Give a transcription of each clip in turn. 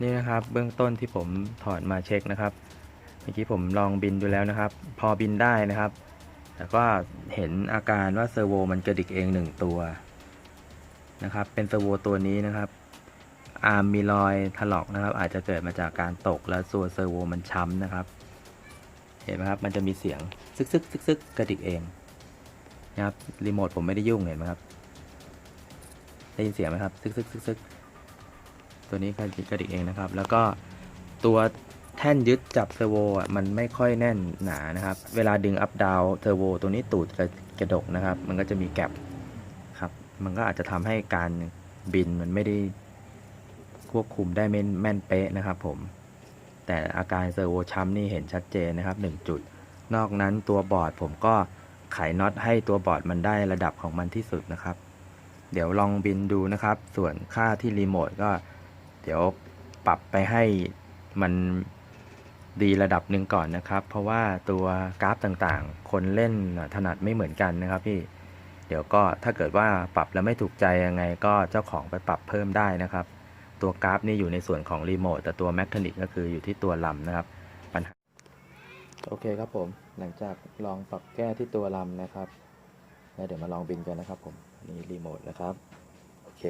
นี่นะครับเบื้องต้นที่ผมถอดมาเช็คนะครับเมื่อกี้ผมลองบินดูแล้วนะครับ พอบินได้นะครับ แต่ก็เห็นอาการว่าเซอร์โวมันกระดิกเองหนึ่งตัวนะครับ เป็นเซอร์โวตัวนี้นะครับ อาร์มมีรอยถลอกนะครับ อาจจะเกิดมาจากการตกแล้วตัวเซอร์โวมันช้ำนะครับ เห็นไหมครับมันจะมีเสียงซึกซึกซึกซึกกระดิกเองนะครับรีโมทผมไม่ได้ยุ่งเห็นไหมครับได้ยินเสียงไหมครับ ซึกซึกซึกซึก ตัวนี้กระดิกกระดิกเองนะครับ แล้วก็ตัวแท่นยึดจับเทอร์โวอะมันไม่ค่อยแน่นหนานะครับ เวลาดึงอัพดาวเทอร์โวตัวนี้ตูดกระกระดกนะครับ มันก็จะมีแกลบครับ มันก็อาจจะทำให้การบินมันไม่ได้ควบคุมได้แม่นเป๊ะนะครับผม แต่อาการเซอร์โวช้ำนี่เห็นชัดเจนนะครับ 1 จุด นอกนั้นตัวบอร์ดผมก็ไขน็อตให้ตัวบอร์ดมันได้ระดับของมันที่สุดนะครับ เดี๋ยวลองบินดูนะครับ ส่วนค่าที่รีโมทก็ เดี๋ยวปรับไปให้มันดีระดับหนึ่งก่อนนะครับ เพราะว่าตัวกราฟต่างๆ คนเล่นถนัดไม่เหมือนกันนะครับพี่ เดี๋ยวก็ถ้าเกิดว่าปรับแล้วไม่ถูกใจยังไง ก็เจ้าของไปปรับเพิ่มได้นะครับ ตัวกราฟนี่อยู่ในส่วนของรีโมทแต่ตัวแมคานิกก็คืออยู่ที่ตัวลำนะครับปัญหาโอเคครับผม หลังจากลองปรับแก้ที่ตัวลำนะครับแล้วเดี๋ยวมาลองบินกันนะครับผมนี่รีโมทนะครับ โอเค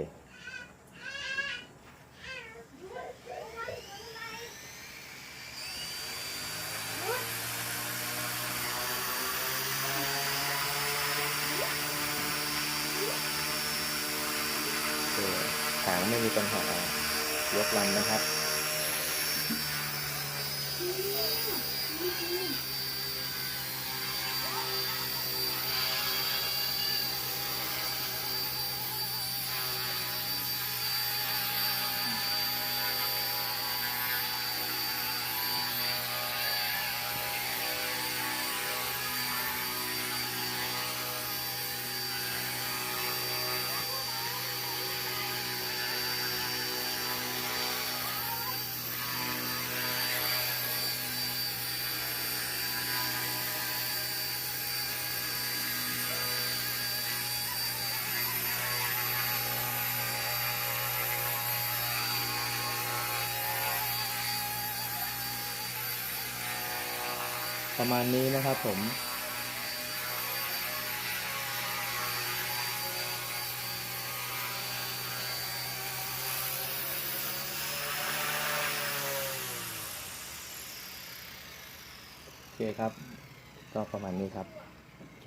ขางไม่มีปัญหายกลำนะครับ ประมาณนี้นะครับผม โอเคครับ ก็ประมาณนี้ครับ โอเค